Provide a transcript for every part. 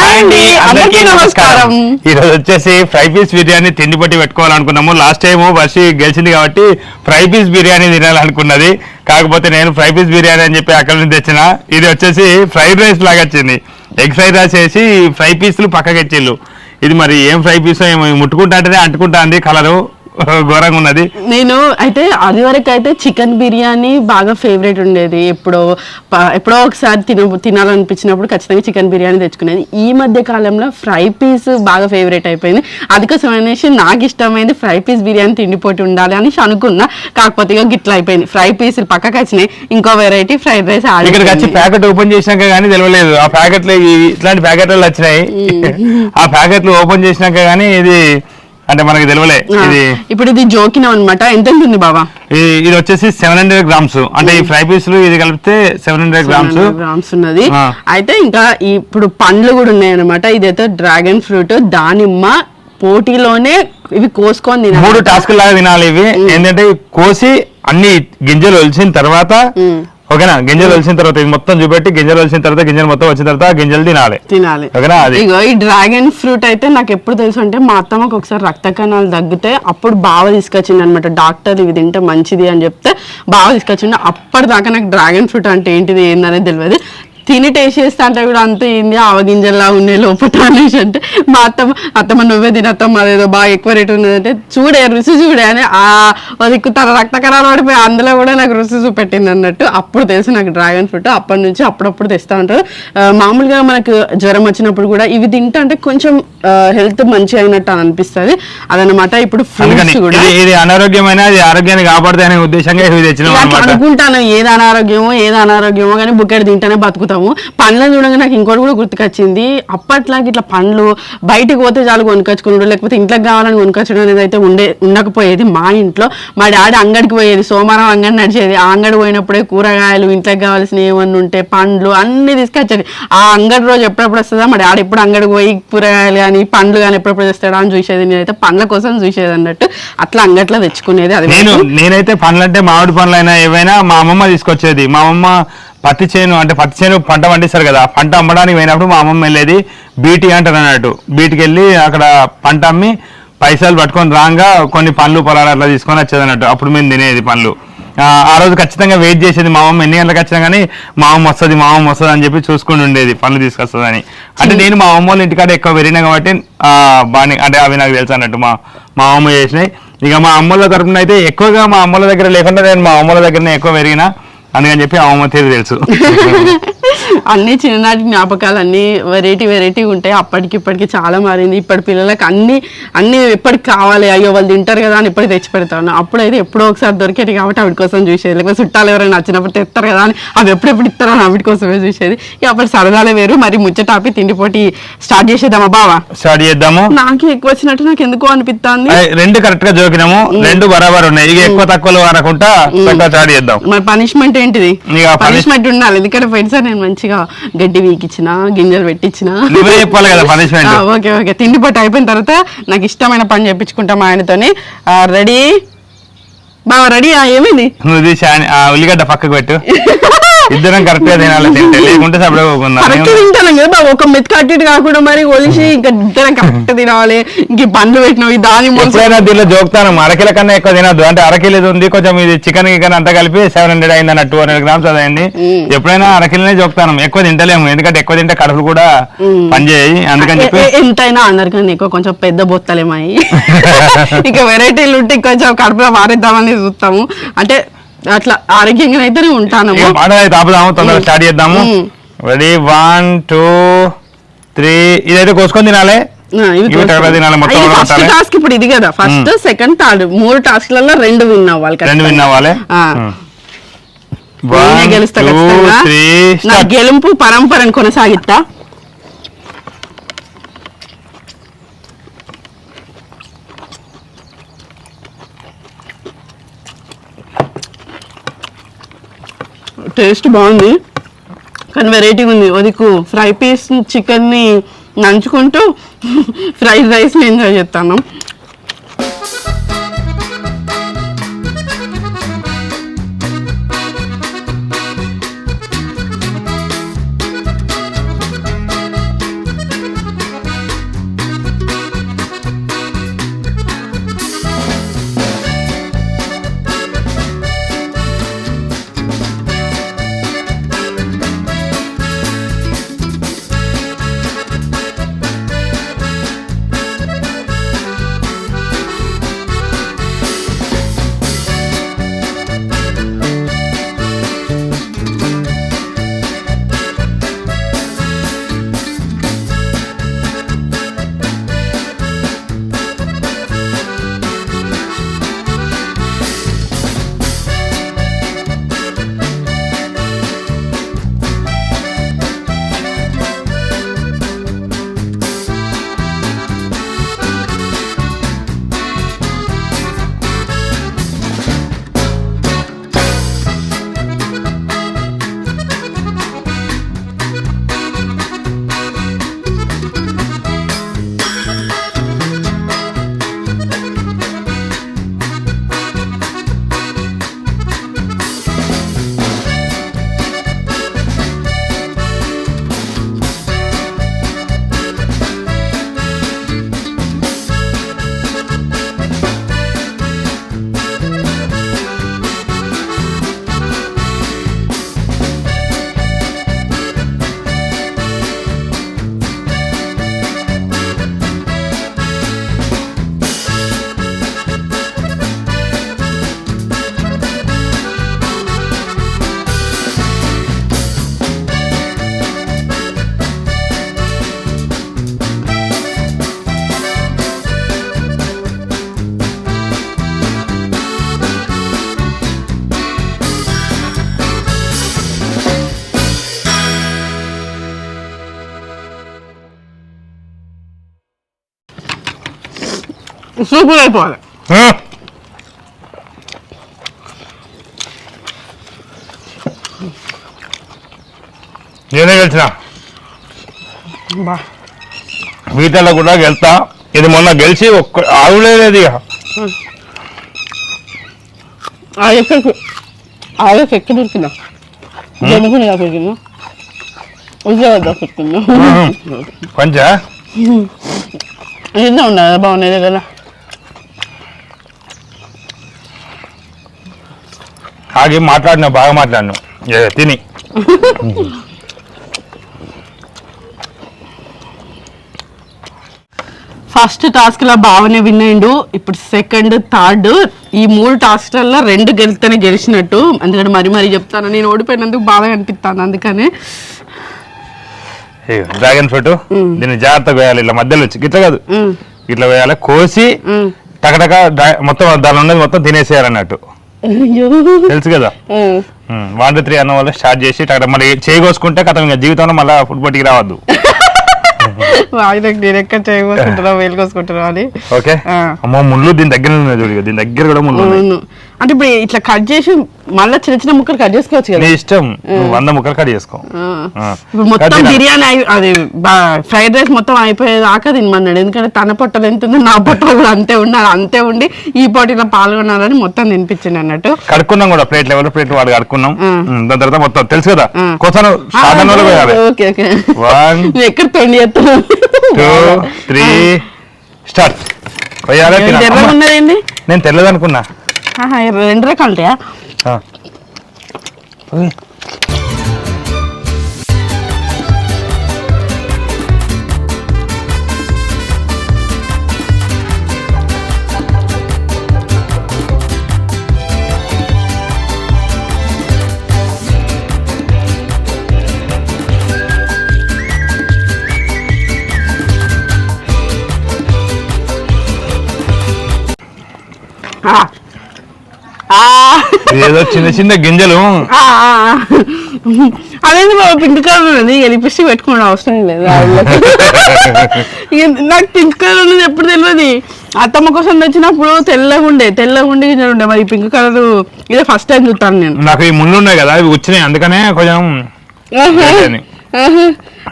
Hi అండి అందరికీ నమస్కారం. ఈ రోజు వచ్చేసి ఫ్రై పీస్ బిర్యానీ తిండి పట్టి పెట్టుకోవాలనుకున్నాము. లాస్ట్ టైం వర్షి గెలిచింది కాబట్టి ఫ్రై పీస్ బిర్యానీ తినాలనుకున్నది. కాకపోతే నేను ఫ్రై పీస్ బిర్యానీ అని చెప్పి అక్కడ నుంచి తెచ్చిన. ఇది వచ్చేసి ఫ్రైడ్ రైస్ లాగా వచ్చింది. ఎగ్ ఫ్రైడ్ రైస్ వేసి ఫ్రై పీస్లు పక్కకి ఇచ్చిళ్ళు ఇది మరి ఏం ఫ్రై పీస్ ఏమో ముట్టుకుంటా అంటేనే అంటుకుంటా ఉంది కలరు ఘోరంగా ఉన్నది. నేను అయితే అది వరకు అయితే చికెన్ బిర్యానీ బాగా ఫేవరెట్ ఉండేది. ఎప్పుడో ఎప్పుడో ఒకసారి తిన తినాలనిపించినప్పుడు ఖచ్చితంగా చికెన్ బిర్యానీ తెచ్చుకునేది. ఈ మధ్య కాలంలో ఫ్రై పీస్ బాగా ఫేవరెట్ అయిపోయింది. అందుకోసం అనేసి నాకు ఇష్టమైంది ఫ్రై పీస్ బిర్యానీ తిండిపోటీ ఉండాలి అనేసి అనుకున్నా. కాకపోతే ఇక గిట్ల అయిపోయింది. ఫ్రై పీస్ పక్కకి వచ్చినాయి. ఇంకో వెరైటీ ఫ్రైడ్ రైస్ ఇక్కడికి వచ్చి ప్యాకెట్ ఓపెన్ చేసినాక కానీ తెలియలేదు ఆ ప్యాకెట్లు ఇట్లాంటి ప్యాకెట్లు వచ్చినాయి. ఆ ప్యాకెట్లు ఓపెన్ చేసినాక కానీ ఇది అంటే మనకి తెలియలే ఇది ఇప్పుడు ఇది జోకినా అనమాట ఎంత ఉంటుంది బాబా ఇది వచ్చేసి సెవెన్ హండ్రెడ్ గ్రామ్స్ అంటే ఈ ఫ్రై పీసులు ఇది కలిపితే సెవెన్ హండ్రెడ్ గ్రామ్స్ గ్రామ్స్ ఉన్నది. అయితే ఇంకా ఇప్పుడు పండ్లు కూడా ఉన్నాయి అనమాట ఇదైతే డ్రాగన్ ఫ్రూట్ దానిమ్మ పోటీలోనే ఇవి కోసుకొని తినాలి. మూడు టాస్క్ లాగా తినాలి ఇవి. ఏంటంటే కోసి అన్ని గింజలు ఒలిచిన తర్వాత ఓకేనా? గింజలు ఒలిచిన తర్వాత ఇది మొత్తం చూపెట్టి గింజలు ఒలిచిన తర్వాత గింజలు మొత్తం వచ్చిన తర్వాత గింజలు తినాలి. తినాలి. ఓకేనా? అది ఇగో ఈ డ్రాగన్ ఫ్రూట్ అయితే నాకు ఎప్పుడు తెలుసు అంటే మా అత్తమ్మకి ఒకసారి రక్త కణాలు తగ్గితే అప్పుడు బావ తీసుకొచ్చింది అనమాట డాక్టర్ ఇవి తింటే మంచిది అని చెప్తే బావ తీసుకొచ్చిండు. అప్పటిదాకా నాకు డ్రాగన్ ఫ్రూట్ అంటే ఏంటిది ఏందనేది తెలియదు తిని టేస్ట్ చేస్తా అంటే కూడా అంత ఏంది? ఆవగింజల్లా ఉన్నాయి లోపల అనేసి అంటే మా అత్తమ్మ అత్తమ్మ నువ్వే తినత్తమ్మ అదేదో బాగా ఎక్కువ రేటు ఉన్నది అంటే చూడే రుచి చూడే అని ఆ దిక్కు తన రక్త కణాలు పడిపోయి అందులో కూడా నాకు రుచి చూపెట్టింది అన్నట్టు అప్పుడు తెలుసు నాకు డ్రాగన్ ఫ్రూట్. అప్పటి నుంచి అప్పుడప్పుడు తెస్తా ఉంటారు. మామూలుగా మనకు జ్వరం వచ్చినప్పుడు కూడా ఇవి తింటా అంటే కొంచెం హెల్త్ మంచి అయినట్టు అని అనిపిస్తుంది. అదనమాట ఇప్పుడు ఫ్రూట్స్ కూడా. ఇది అనారోగ్యమైన ఆరోగ్యాన్ని కాపాడుతాయి అనే ఉద్దేశంగా ఇవి తెచ్చినాం అనుకుంటాను. ఏది అనారోగ్యమో ఏది అనారోగ్యమో కానీ బుక్కెట్ తింటేనే బతుకుతాము పండ్లను చూడగా నాకు ఇంకోటి కూడా గుర్తుకొచ్చింది. అప్పట్లాగా ఇట్లా పండ్లు బయటికి పోతే చాలు కొనుకొచ్చుకున్నాడు లేకపోతే ఇంట్లోకి కావాలని కొనుకొచ్చడం అనేది అయితే ఉండే ఉండకపోయేది మా ఇంట్లో. మా డాడీ అంగడికి పోయేది సోమవారం అంగడి నడిచేది. ఆ అంగడి పోయినప్పుడే కూరగాయలు ఇంట్లోకి కావాల్సిన ఏమన్నా ఉంటే పండ్లు అన్ని తీసుకొచ్చేది. ఆ అంగడి రోజు ఎప్పుడెప్పుడు వస్తుందా మా డాడీ ఎప్పుడు అంగడికి పోయి కూరగాయలు కానీ పండ్లు కానీ ఎప్పుడెప్పుడు తెస్తాడా అని చూసేది. నేనైతే పండ్ల కోసం చూసేది అన్నట్టు. అట్లా అంగట్లో తెచ్చుకునేది అది నేను. నేనైతే పండ్లు అంటే మామిడి పండ్లు అయినా ఏవైనా మా అమ్మమ్మ తీసుకొచ్చేది. మా అమ్మమ్మ పత్తి చేను అంటే పత్తి చేను పంట పండిస్తారు కదా పంట అమ్మడానికి పోయినప్పుడు మా అమ్మమ్మ వెళ్ళేది బీటీ అంటారు అన్నట్టు. బీటీకి వెళ్ళి అక్కడ పంట అమ్మి పైసలు పట్టుకొని రాగా కొన్ని పండ్లు పొలాలు అట్లా తీసుకొని వచ్చేది అన్నట్టు. అప్పుడు మేము తినేది పండ్లు. ఆ, రోజు ఖచ్చితంగా వెయిట్ చేసేది మా అమ్మ ఎన్ని గంటలకు వచ్చినా కానీ మా అమ్మ వస్తుంది మా అమ్మ వస్తుంది అని చెప్పి చూసుకుని ఉండేది పండ్లు తీసుకొస్తుందని. అంటే నేను మా అమ్మ వాళ్ళ ఇంటికాడ ఎక్కువ పెరిగినా కాబట్టి బాగా అంటే అవి నాకు తెలుసు అన్నట్టు మా మా అమ్మ చేసినాయి ఇక మా అమ్మల తరపున అయితే ఎక్కువగా మా అమ్మల దగ్గర లేకుండా నేను మా అమ్మల దగ్గరనే ఎక్కువ పెరిగినా. అందుకని చెప్పి ఆ అమ్మ తీరు తెలుసు. అన్ని చిన్ననాటి జ్ఞాపకాలు అన్ని వెరైటీ వెరైటీ ఉంటాయి. అప్పటికి ఇప్పటికి చాలా మారింది. ఇప్పటి పిల్లలకి అన్ని అన్ని ఎప్పటికి కావాలి? అయ్యో వాళ్ళు తింటారు కదా అని ఇప్పటికి తెచ్చి పెడతాను అప్పుడైతే ఎప్పుడో ఒకసారి దొరికేది కాబట్టి వాటి కోసం చూసేది. లేకపోతే చుట్టాలు ఎవరైనా నచ్చినప్పుడు తెస్తారు కదా అని అవి ఎప్పుడెప్పుడు ఇస్తారో అని వాటి కోసమే చూసేది. ఇక అప్పుడు సరదాలే వేరు. మరి ముచ్చటాపి తిండిపోటీ స్టార్ట్ చేసేద్దామా బావా? స్టార్ట్ చేద్దాము. నాకు ఎక్కువ వచ్చినట్టు నాకు ఎందుకో అనిపిస్తుంది రెండు కరెక్ట్గా జోకినాము. రెండు బరాబర్ ఉన్నాయి ఇక ఎక్కువ తక్కువలు అనకుండా స్టార్ట్ చేద్దాం. మరి పనిష్మెంట్ ఏంటిది పనిష్మెంట్ ఉండాలి. ఎందుకంటే పోయినసారి నేను మంచిగా గడ్డి వీకిచ్చిన గింజలు పెట్టించిన నువ్వే చెప్పాలి కదా పనిష్మెంట్ ఆ, ఓకే ఓకే. తిండి పట్టు అయిపోయిన తర్వాత నాకు ఇష్టమైన పని చేయించుకుంటాం ఆయనతోని. రెడీ? బాగా రెడీ? ఏమైంది? నువ్వు ఉల్లిగడ్డ పక్కకు పెట్టు. ఇద్దరం కరెక్ట్గా తినాలి. తింటే లేకుంటే సపడే కరెక్ట్ తింటాను కదా బాబు. ఒక మెత్ కట్టిటి కాకుండా మరి ఒలిసి ఇంకా ఇద్దరం కరెక్ట్ తినాలి. ఇంక ఈ పండ్లు పెట్టినవి దాని మొలసి ఎప్పుడైనా దీనిలో జోకుతాను. అరకిల కన్నా ఎక్కువ తినద్దు. అంటే అరకిలో ఇది ఉంది. కొంచెం ఇది చికెన్ గికెన్ అంతా కలిపి సెవెన్ హండ్రెడ్ అయింది అన్న టూ హండ్రెడ్ గ్రామ్స్ అదైంది ఎప్పుడైనా అరకిలనే జోకుతాను. ఎక్కువ తింటలేము. ఎందుకంటే ఎక్కువ తింటే కడుపులు కూడా పనిచేయి అందుకని చెప్పి ఎంతైనా అందరికన్నా ఎక్కువ కొంచెం పెద్ద బొత్తలేమాయి ఇక వెరైటీలు ఉంటే కొంచెం కడుపులో మారేద్దామని చూస్తాము. అంటే అట్లా ఆరోగ్యంగా అయితేనే ఉంటాను పండుగ అయితే ఆపుదాము తొందరగా స్టార్ట్ చేద్దాము. రెడీ వన్ టూ త్రీ ఇదైతే కోసుకొని తినాలి? ఫస్ట్. టాస్క్ ఇప్పుడు ఇది కదా. ఫస్ట్ సెకండ్ థర్డ్ మూడు టాస్క్లలో రెండు విన్ అవ్వాలి రెండు. విన్ అవ్వాలి గెలుస్తా గెలుపు పరంపరను కొనసాగిస్తా టేస్ట్ బాగుంది. కానీ వెరైటీగా ఉంది. వదికు ఫ్రై పీస్ చికెన్ని నంచుకుంటూ ఫ్రైడ్ రైస్ని ఎంజాయ్ చేస్తాను. సూపర్ అయిపోవాలి. నేనే గెలిచిన. మిగతాలో కూడా గెలుతా ఇది మొన్న గెలిచి ఒక్క ఆవులేదు ఇక. ఆ. ఎక్కడికి? ఆగకి ఎక్కడ దొరికిందా? కొంచెం ఉన్నదా బాగున్నాయి కదా ఆగి మాట్లాడినా బాగా మాట్లాడినా. ఏ, తిని. ఫస్ట్ టాస్క్లో బాగానే విన్ అయిండు ఇప్పుడు సెకండ్ థర్డ్. ఈ మూడు టాస్క్లలో రెండు గెలిస్తేనే గెలిచినట్టు. ఎందుకంటే మరి మరి చెప్తాను. నేను ఓడిపోయినందుకు బాగా అనిపిస్తాను అందుకనే డ్రాగన్ ఫ్రూట్ దీన్ని జాగ్రత్తగా వేయాలి. ఇట్లా మధ్యలో వచ్చి. ఇట్లా కాదు. ఇట్లా వేయాలి. కోసి. టకటక మొత్తం దాని ఉన్నది మొత్తం తినేసేయాలన్నట్టు. తెలుసు కదా. వన్ టూ త్రీ అన్న వాళ్ళు స్టార్ట్ చేసి టకటక మరి చేయి కోసుకుంటే కథం ఇంకా జీవితంలో మళ్ళీ ఫుట్బాల్కి రావద్దు. వాయిదాకి నేను ఎక్కడ చేయకోసుకుంటున్నావు వేలు కోసుకుంటున్నావు అని. ఓకే. అమ్మో ముళ్ళు దీని దగ్గర చూడు. దీని దగ్గర కూడా ముళ్ళు అంటే ఇప్పుడు ఇట్లా కట్ చేసి మళ్ళీ చిన్న చిన్న ముక్కలు కట్ చేసుకోవచ్చు కదా? ఇష్టం. వంద ముక్కలు కట్ చేసుకో. ఇప్పుడు మొత్తం బిర్యానీ అది ఫ్రైడ్ రైస్ మొత్తం అయిపోయేదాకా తినమన్నాడు. ఎందుకంటే తన పొట్టలు ఎంత ఉంది నా పొట్టలు కూడా అంతే ఉండాలి. అంతే ఉండి ఈ పోటీలో పాల్గొనాలని మొత్తం తినిపించింది అన్నట్టు. కడుక్కున్నాం కూడా. ప్లేట్ లెవెల్ ప్లేట్ వాడు కడుక్కున్నాం. దాని తర్వాత మొత్తం తెలుసు కదా? నువ్వు ఎక్కడ తొండి చేస్తున్నావు? టూ త్రీ స్టార్ట్ నేను తెల్లదనుకున్నా. రెండు రకాలు ఏదో చిన్న చిన్న గింజలు. అదేంటి బాబు పింక్ కలర్ ఉన్నది. లిప్స్టిక్ పెట్టుకోవడం అవసరం లేదు నాకు పింక్ కలర్ ఉన్నది ఎప్పుడు తెలియదు అత్తమ్మ కోసం తెచ్చినప్పుడు తెల్లగా ఉండే తెల్లగా ఉండి గింజలు ఉండే. మరి పింక్ కలర్ ఇదే ఫస్ట్ టైం చూస్తాను నేను. నాకు ఈ ముళ్ళు ఉన్నాయి కదా అవి వచ్చినాయి. అందుకనే కొంచెం.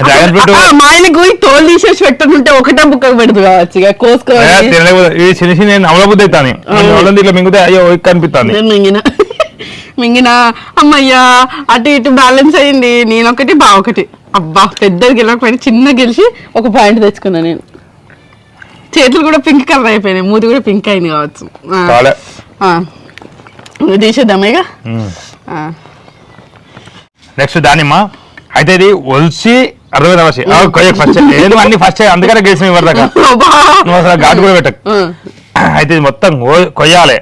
డ్రాగన్ ఫ్రూట్ ఆ, మా ఆయనకు ఈ తోలు తీసేసి పెట్టనుంటే ఒకటే బుక్కకు పెడుతు కావచ్చు. ఇక కోసుకోవాలి తినలేకపోతే ఈ చిన్న చిన్న అవలబుద్ధి అవుతాను. అవలంది ఇట్లా మింగితే అయ్యో కనిపిస్తాను. నేను మింగిన. మింగిన అమ్మయ్యా అటు ఇటు బ్యాలెన్స్ అయింది. నేను ఒకటి బా ఒకటి. అబ్బా పెద్దది గెలవకపోయినా చిన్న గెలిచి ఒక పాయింట్ తెచ్చుకున్నా నేను. చేతులు కూడా పింక్ కలర్ అయిపోయినాయి. మూతి కూడా పింక్ అయింది కావచ్చు. ఇది తీసేద్దామేగా. నెక్స్ట్ దానిమ్మ. అయితే ఇది ఒలిసి అరవై కొయ్యకు ఫస్ట్ ఏదో అన్ని ఫస్ట్ అందుకనే గెలిచిన ఇవ్వదాకా. నువ్వు అసలు ఘాటు కూడా పెట్టకు. అయితే ఇది మొత్తం కొయ్యాలి.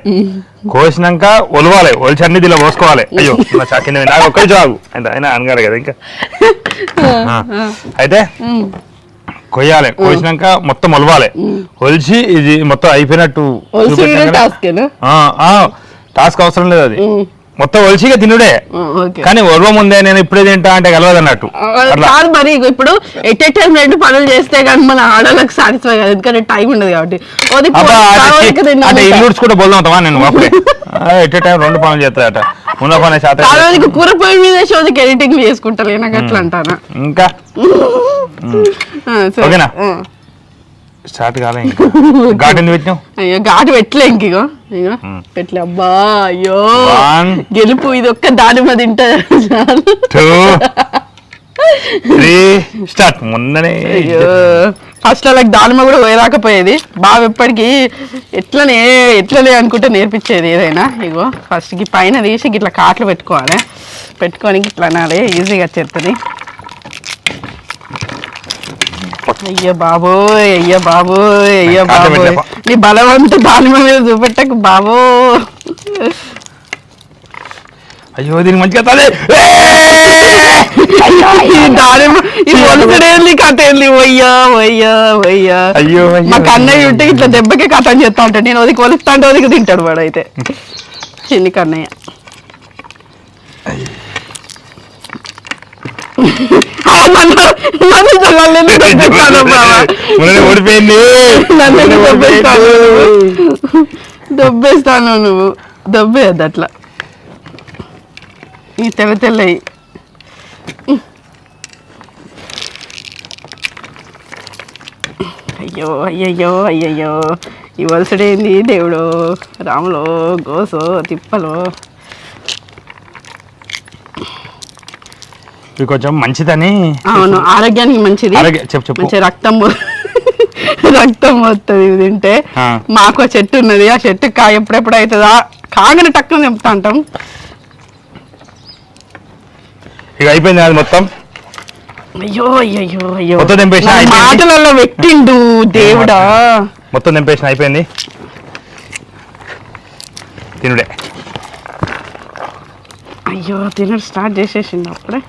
కోసినాక ఒలవాలి ఒలిచి అన్ని దీనిలో పోసుకోవాలి. అయ్యో నా కింద నాకు ఒక్కరి జాగు అంటే ఆయన అనగారు కదా ఇంకా. అయితే కొయ్యాలి. కోసినాక మొత్తం ఒలవాలి. ఒలిచి ఇది మొత్తం అయిపోయినట్టు టాస్క్ అవసరం లేదు అది. మొత్తం ఒలిచిగా తినుడే. కానీ ఒలవ ముందే నేను ఇప్పుడే తింటా అంటే కలవదు అన్నట్టు. కాదు మరి ఇప్పుడు ఎట్ టైం రెండు పనులు చేస్తే కానీ మన ఆడవాళ్ళకి సాటిస్ఫై కాదు. ఎందుకంటే టైం ఉండదు కాబట్టి. అంటే ఇల్లు కూడా బోల్దాం నేను అప్పుడే? ఎట్ టైం రెండు పనులు పని శాతం కూర పొయ్యి మీద షోదికి ఎడిటింగ్ చేసుకుంటారు నాకు అట్లా అంటానా? ఇంకా. ఓకేనా? స్టార్ట్ కాలే ఇంకా. పెట్టినావు? అయ్యో ఘాటు పెట్టలే ఇంక ఇగో. ఇగో పెట్టలే. అబ్బా అయ్యో. One. గెలుపు ఇది ఒక్క దానిమ్మ తింటా చాలు. టూ. త్రీ. స్టార్ట్. ముందనే అయ్యో. ఫస్ట్ వాళ్ళకి దానిమ్మ కూడా పోయరాకపోయేది బాగా ఎప్పటికీ ఎట్లనే ఎట్లనే అనుకుంటే నేర్పించేది ఏదైనా. ఇగో ఫస్ట్కి పైన తీసి ఇట్లా కాట్లు పెట్టుకోవాలి. పెట్టుకొని ఇట్లా అనాలి. ఈజీగా వచ్చేస్తుంది అయ్యో బాబోయ్ అయ్యో బాబోయ్ అయ్యో బాబోయ్. నీ బలవంత దానిమ్మ మీద చూపెట్టకు బాబో అయ్యో దీనికి మంచిగా వయ్యా అయ్యో మా కన్నయ్య ఉంటే ఇట్లా దెబ్బకే కథం చేస్తా ఉంటాడు. నేను ఒదికి ఒలుస్తా అంటే ఒదికి తింటాడు వాడు అయితే. చిన్ని కన్నయ్య. ఓడిపోయింది. దొబ్బేస్తాను నువ్వు. దొబ్బేయద్దు అట్లా. ఈ తెల్ల తెల్లయి అయ్యో అయ్యయ్యో అయ్యయ్యో. ఈ వలసడేంది దేవుడు? రాములో గోసో తిప్పలో? ఇది కొంచెం మంచిదని అవును ఆరోగ్యానికి మంచిది. చెప్పు, చెప్పు. మంచి రక్తం రక్తం వస్తుంది ఇది తింటే. మాకు చెట్టు ఉన్నది ఆ చెట్టు కాయ ఎప్పుడెప్పుడు అవుతుందా? కాగానే టక్కున తెంపుతా అంటాం. ఇక అయిపోయింది అది మొత్తం? అయ్యో అయ్యో అయ్యో. మొత్తం తెంపేసినా నా అయిపోయింది. మాటలలో పెట్టిండు దేవుడా. మొత్తం తెంపేసిన అయిపోయింది. తినుడే. అయ్యో తినడు స్టార్ట్ చేసేసిండు అప్పుడే.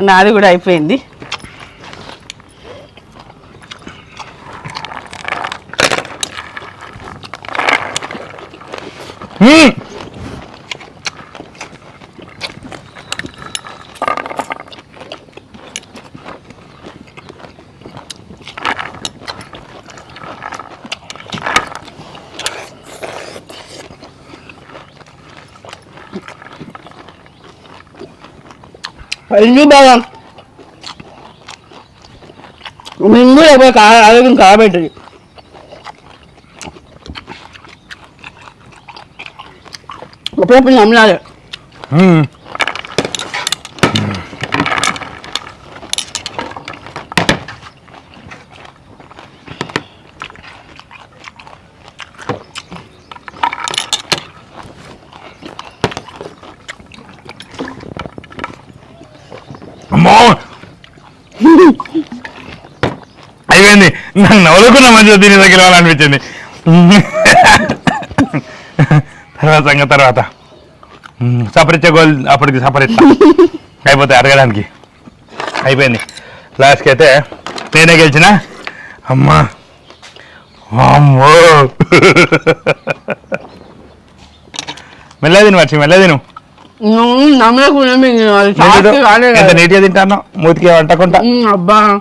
నాది కూడా అయిపోయింది మ్మ్. అయ్యో బాగా మింగు లేకపోతే కా ఆరోగ్యం కాబెట్టది అప్పుడప్పుడు నమ్మలాలి మ్మ్. అమ్మో అయిపోయింది నన్ను నవ్వుకున్న మంచిగా దీని దగ్గర అనిపించింది తర్వాత సంగతి తర్వాత. సపరిచ్చే గోల్ అప్పటికి సపరిస్తా అయిపోతే అడగడానికి. అయిపోయింది. లాస్ట్కి అయితే నేనే గెలిచిన. అమ్మా. అమ్మో. మెల్లదిను వచ్చి మెల్లదిను ఎంత. నీట్గా తింటాను మూతికి వంటకుంటా అబ్బా నేను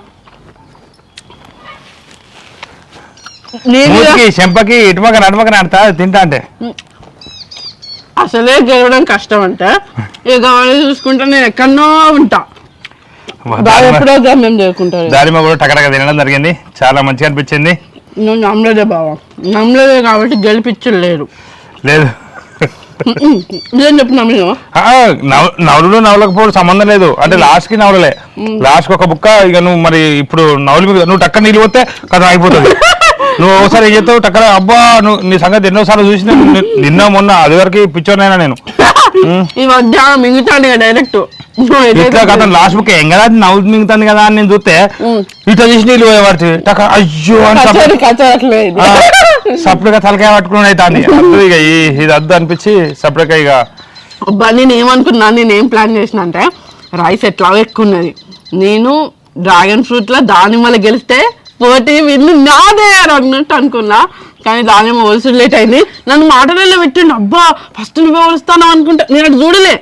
మూతికి చెంపకి ఇటుపక్క నడుమక నడతా తింటా అంటే. అసలే గెలవడం కష్టం అంటే ఇక చూసుకుంటే నేను ఎక్కడనో ఉంటా. ఎప్పుడో గమ్యం దానిమ్మ కూడా టకటక తినడం జరిగింది. చాలా మంచిగా అనిపించింది. నువ్వు నమ్మలేదే బావా. నమ్మలేదే కాబట్టి గెలిపించలేరు లేదు. ఇదేం చెప్పు నమ్మినా ఆ, నవ- నవలుడు నవలకపోవడం సంబంధం లేదు. అంటే లాస్ట్కి నవలలే. లాస్ట్ ఒక బుక్క ఇక నువ్వు మరి ఇప్పుడు నవలి మీద నువ్వు టక్క నీళ్ళు పోతే కథ అయిపోతుంది నువ్వు ఒకసారి ఏం చేస్తావు టక్కన అబ్బా నువ్వు నీ సంగతి ఎన్నోసార్లు చూసిన నిన్న మొన్న అది వరకు పిచ్చోనైనా నేను. ఈ మధ్య మింగుతాను డైరెక్ట్ ఇట్లా కథ లాస్ట్ బుక్ ఏం కదా నవ్వు మిగుతుంది కదా అని నేను చూస్తే. ఇట్లా తీసి నీళ్ళు పోయేవాడు టక్క అయ్యో సపరేట్గా తలకాయ పట్టుకుని అద్దు ఇక ఇది అద్దు అనిపించి సపరేట్గా ఇక. అబ్బా నేను ఏమనుకున్నా నేను ఏం ప్లాన్ చేసిన అంటే రైస్ ఎట్లా ఎక్కువ ఉన్నది. నేను డ్రాగన్ ఫ్రూట్లో దానిమ్మలు గెలిస్తే పోటీ విన్ను నాదే అని అన్నట్టు అనుకున్నా. కానీ దానిమ్మ ఒలుసుడు లేట్ అయింది. నన్ను మాటలలో పెట్టిండు అబ్బా ఫస్ట్ నువ్వే ఒలుస్తాను అనుకుంటా. నేను అటు చూడలే.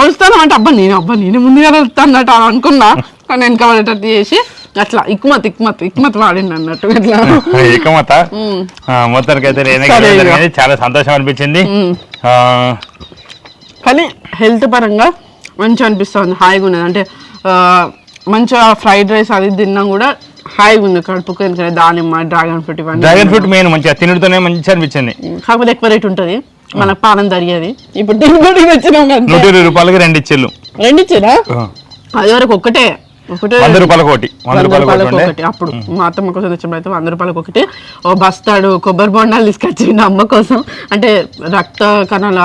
ఒలుస్తాను అంటే అబ్బా నేను అబ్బా నేనే ముందుగా వెళ్తాను అన్నట్టు అని అనుకున్నా. కానీ వెనక పడేటట్టు చేసి అట్లా ఇక్మత్ ఇక్మత్ ఇక్మత్ వాడింది అన్నట్టు ఇట్లా. ఏకమత మొత్తానికి అయితే. చాలా సంతోషం అనిపించింది. కానీ హెల్త్ పరంగా మంచిగా అనిపిస్తుంది. హాయిగా ఉన్నది. అంటే మంచిగా ఫ్రైడ్ రైస్ అది తిన్నా కూడా హాయిగా ఉంది కడుపుకు ఎందుకంటే దానిమ్మ డ్రాగన్ ఫ్రూట్ ఇవన్నీ డ్రాగన్ ఫ్రూట్ మెయిన్ మంచిగా తినడుతోనే మంచిగా అనిపించింది. కాకపోతే ఎక్కువ రేట్ ఉంటుంది. మనకు పానం తరిగేది ఇప్పుడు తినబడి వచ్చినాం నూట ఇరవై రూపాయలకి రెండు ఇచ్చిళ్ళు. రెండు ఇచ్చారా అది వరకు ఒకటే వంద రూపాయలకు ఒకటి వంద రూపాయలకు ఒకటి అప్పుడు మా అత్తమ్మ కోసం తెచ్చినప్పుడు అయితే వంద రూపాయలకు ఒకటి ఓ బస్తాడు కొబ్బరి బొండాలు తీసుకొచ్చిండు అమ్మ కోసం. అంటే రక్త కణాల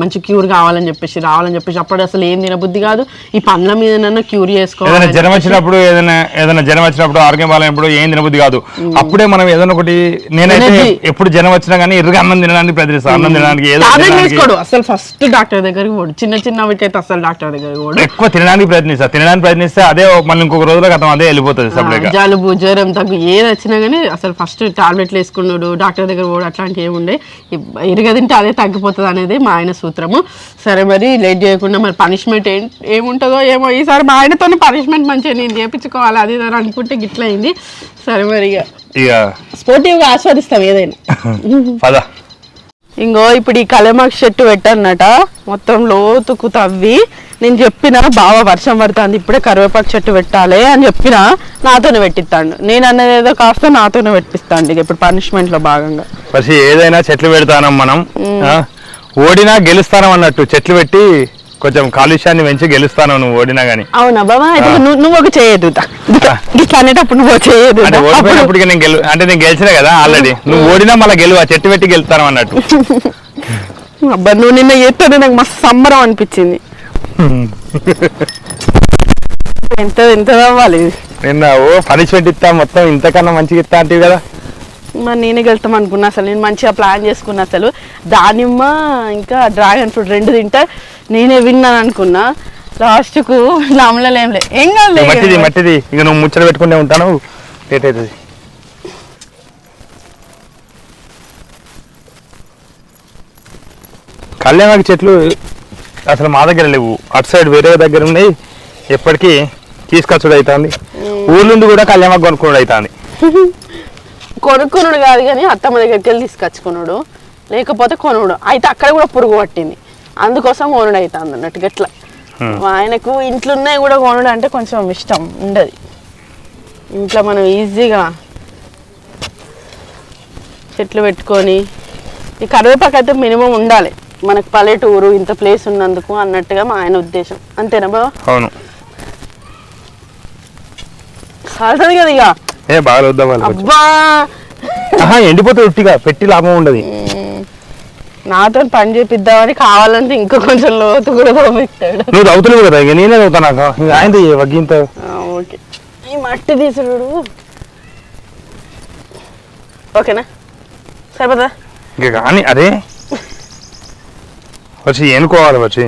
మంచి క్యూర్ కావాలని చెప్పేసి రావాలని చెప్పేసి అప్పుడు అసలు ఏం తినబుద్ధి కాదు. ఈ పండ్ల మీద క్యూర్ చేసుకోవాలి జ్వరం వచ్చినప్పుడు ఏదైనా ఏదైనా జ్వరం వచ్చినప్పుడు ఆరోగ్యం బాగాలేనప్పుడు ఏం తినబుద్ధి కాదు. అప్పుడే మనం ఏదైనా ఒకటి నేనైతే. ఎప్పుడు జ్వరం వచ్చినా కానీ ఎర్రగా అన్నం తినడానికి ప్రయత్నిస్తాను. అన్నం తినడానికి ఏదో అసలు ఫస్ట్ డాక్టర్ దగ్గరికి పోడు. చిన్న చిన్న వీటికైతే అసలు డాక్టర్ దగ్గరికి పోడు. ఎక్కువ తినడానికి ప్రయత్నిస్తా. తినడానికి ప్రయత్నిస్తే అదే మళ్ళీ ఇంకొక రోజులో గతం అదే వెళ్ళిపోతుంది సపరేట్గా. జలుబు జ్వరం తగ్గు ఏది వచ్చినా కానీ అసలు ఫస్ట్ టాబ్లెట్లు వేసుకున్నాడు డాక్టర్ దగ్గర కూడా అట్లాంటివి ఏమి ఉండే. ఇరుగ తింటే అదే తగ్గిపోతుంది అనేది మా ఆయన సూత్రము. సరే మరి లేట్ చేయకుండా మరి పనిష్మెంట్ ఏం ఏముంటుందో ఏమో ఈసారి మా ఆయనతో పనిష్మెంట్ మంచిగా నేను చేపించుకోవాలి అది అని అనుకుంటే గిట్ల అయింది. సరే మరి ఇక స్పోర్టివ్గా ఆస్వాదిస్తాం ఏదైనా. పద. ఇంగో ఇప్పుడు ఈ కలమాకు చెట్టు పెట్టన్నట మొత్తం లోతుకు తవ్వి నేను చెప్పిన బాగా వర్షం పడుతుంది ఇప్పుడే కరివేపాకు చెట్టు పెట్టాలి అని చెప్పిన నాతోనే పెట్టిస్తాడు. నేను అన్నది ఏదో కాస్త నాతోనే పెట్టిస్తాండి ఇక ఇప్పుడు పనిష్మెంట్లో భాగంగా ఏదైనా చెట్లు పెడతానం మనం? ఓడినా గెలుస్తానం అన్నట్టు చెట్లు పెట్టి కొంచెం కాలుష్యాన్ని పెంచి గెలుస్తాను నువ్వు ఓడినా గానీ. అవునా బాబా? నువ్వు నువ్వు ఒక చేయదు ఇట్లా అనేటప్పుడు నువ్వు చేయదు అంటే నేను గెలు అంటే నేను గెలిచిన కదా ఆల్రెడీ. నువ్వు ఓడినా మళ్ళీ గెలువు? చెట్టు పెట్టి గెలుస్తాను అన్నట్టు. అబ్బా నువ్వు నిన్న ఎత్తాడు నాకు మస్తు సంబరం అనిపించింది. ఎంత ఎంత అవ్వాలి? నిన్న ఓ పనిష్మెంట్ ఇస్తా మొత్తం ఇంతకన్నా మంచిగా ఇస్తా అంటే కదా. మరి నేనే వెళ్తాం అనుకున్నా అసలు. నేను మంచిగా ప్లాన్ చేసుకున్నా అసలు. దానిమ్మ ఇంకా డ్రాగన్ ఫ్రూట్ రెండు తింటా. నేనే విన్నాను అనుకున్నా. లాస్ట్కు నమ్మలేంలే ఏం కాదులే మట్టిది మట్టిది. ఇక నువ్వు ముచ్చట పెట్టుకుంటే ఉంటాను. లేట్ అవుతుంది. కళ్యాణాకి చెట్లు అసలు మా దగ్గర లేవు. అటు సైడ్ వేరే దగ్గర ఉన్నాయి. ఎప్పటికీ తీసుకొచ్చుడు అవుతుంది. ఊర్లుండి కూడా కళ్యాణాకు కొనుక్కున్నాడు అవుతుంది. కొనుక్కునుడు కాదు కానీ అత్తమ్మ దగ్గరికి వెళ్ళి తీసుకొచ్చుకున్నాడు. లేకపోతే కొనుడు. అయితే అక్కడ కూడా పురుగు పట్టింది. అందుకోసం కొనుడు అవుతుంది అన్నట్టు గట్లా. ఆయనకు ఇంట్లో ఉన్నాయి కూడా కొనుడు అంటే కొంచెం ఇష్టం ఉండదు. ఇంట్లో మనం ఈజీగా చెట్లు పెట్టుకొని ఈ కరివేపాకు అయితే మినిమం ఉండాలి. మనకు పల్లెటూరు ఇంత ప్లేస్ ఉన్నందుకు అన్నట్టుగా మా ఆయన ఉద్దేశం. అంతేనా బాబా అవును. కాలుతుంది కదా ఇక. ఏ బాగా వద్దాం. అబ్బా! ఎండిపోతే ఉట్టిగా పెట్టి లాభం ఉండదు. నాతో పని చేపిద్దామని కావాలంటే ఇంకా కొంచెం లోతు కూడా తోమిస్తాడు నువ్వు తవ్వుతున్నావు కదా ఇక నేనే తవ్వుతా నాకు ఆయనది వగ్గింత ఓకే. ఈ మట్టి తీసుడు ఓకేనా? సరిపోదా? ఇక కానీ అరే. వచ్చి ఏనుకోవాలి వచ్చి.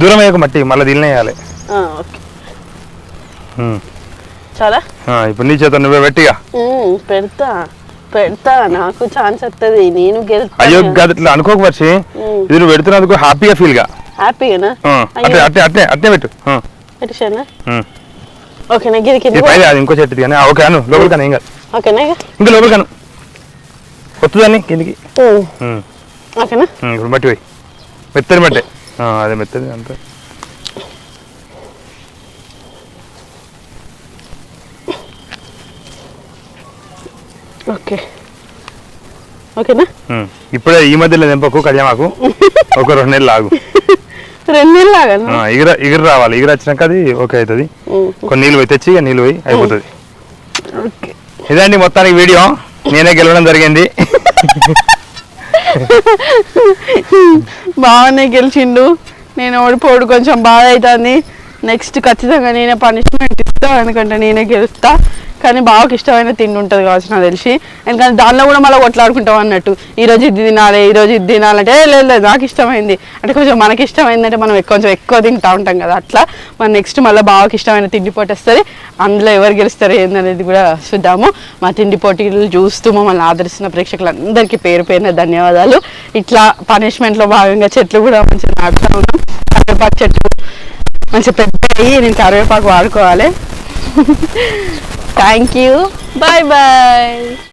దూరం అయ్యాక మట్టి మళ్ళీ దీనినే వేయాలి. చాలా? ఇప్పుడు నీ చేత నువ్వే పెట్టిగా? పెడతా. పెడతా నాకు ఛాన్స్ వస్తుంది నేను అయ్యో గది ఇట్లా అనుకోక వచ్చి. ఇది నువ్వు పెడుతున్నందుకు హ్యాపీగా ఫీల్గా. హ్యాపీగానా ఆ, అట్టే అట్టే అట్టే అట్టే పెట్టు. పెట్టేసానా. ఓకేనా గిరికి ఇది పైన అది ఇంకో చెట్టు కానీ. ఓకే అను లోపలికి కానీ ఏం కాదు. ఓకేనా ఇక? లోపలికి అను. వస్తుందని కిందికి. ఓకేనా? ఇప్పుడు మట్టి పోయి. మెత్తని మట్టే. అదే మెత్తని అంతే. ఓకే. ఓకేనా. ఇప్పుడే ఈ మధ్యలో తెంపకు కళ్యామాకు. ఒక రెండు నెలలు ఆగు. రెండు నెలలు లాగాను ఆ, ఎగిర ఎగిరి రావాలి. ఎగిరి వచ్చినాక అది ఓకే అవుతుంది. కొన్ని నీళ్ళు పోయి తెచ్చి నీళ్ళు పోయి అయిపోతుంది. ఇదండి మొత్తానికి వీడియో. నేనే గెలవడం జరిగింది. బాగానే గెలిచిండు. నేను ఓడిపోడు కొంచెం బాధ అవుతుంది. నెక్స్ట్ ఖచ్చితంగా నేనే పనిష్మెంట్ ఇస్తా ఎందుకంటే నేనే గెలుస్తా. కానీ బావకి ఇష్టమైన తిండి ఉంటుంది కావచ్చు నాకు తెలిసి. ఎందుకంటే దానిలో కూడా మళ్ళీ కొట్లాడుకుంటాం అన్నట్టు. ఈ రోజు ఇది తినాలి ఈ రోజు ఇది తినాలంటే లేదు లేదు నాకు ఇష్టమైంది. అంటే కొంచెం మనకి ఇష్టమైందంటే మనం కొంచెం ఎక్కువ తింటా ఉంటాం కదా అట్లా. మన నెక్స్ట్ మళ్ళీ బావకి ఇష్టమైన తిండి పోటీ వస్తుంది. అందులో ఎవరు గెలుస్తారు ఏందనేది కూడా చూద్దాము. మా తిండి పోటీలు చూస్తూ మమ్మల్ని ఆదరిస్తున్న ప్రేక్షకులందరికీ పేరు పేరున ధన్యవాదాలు. ఇట్లా పనిష్మెంట్లో భాగంగా చెట్లు కూడా మంచిగా నాటుతా ఉన్నాం. చెట్లు మంచిగా పెద్ద అయ్యి నేను కరివేపాకు వాడుకోవాలి. Thank you bye bye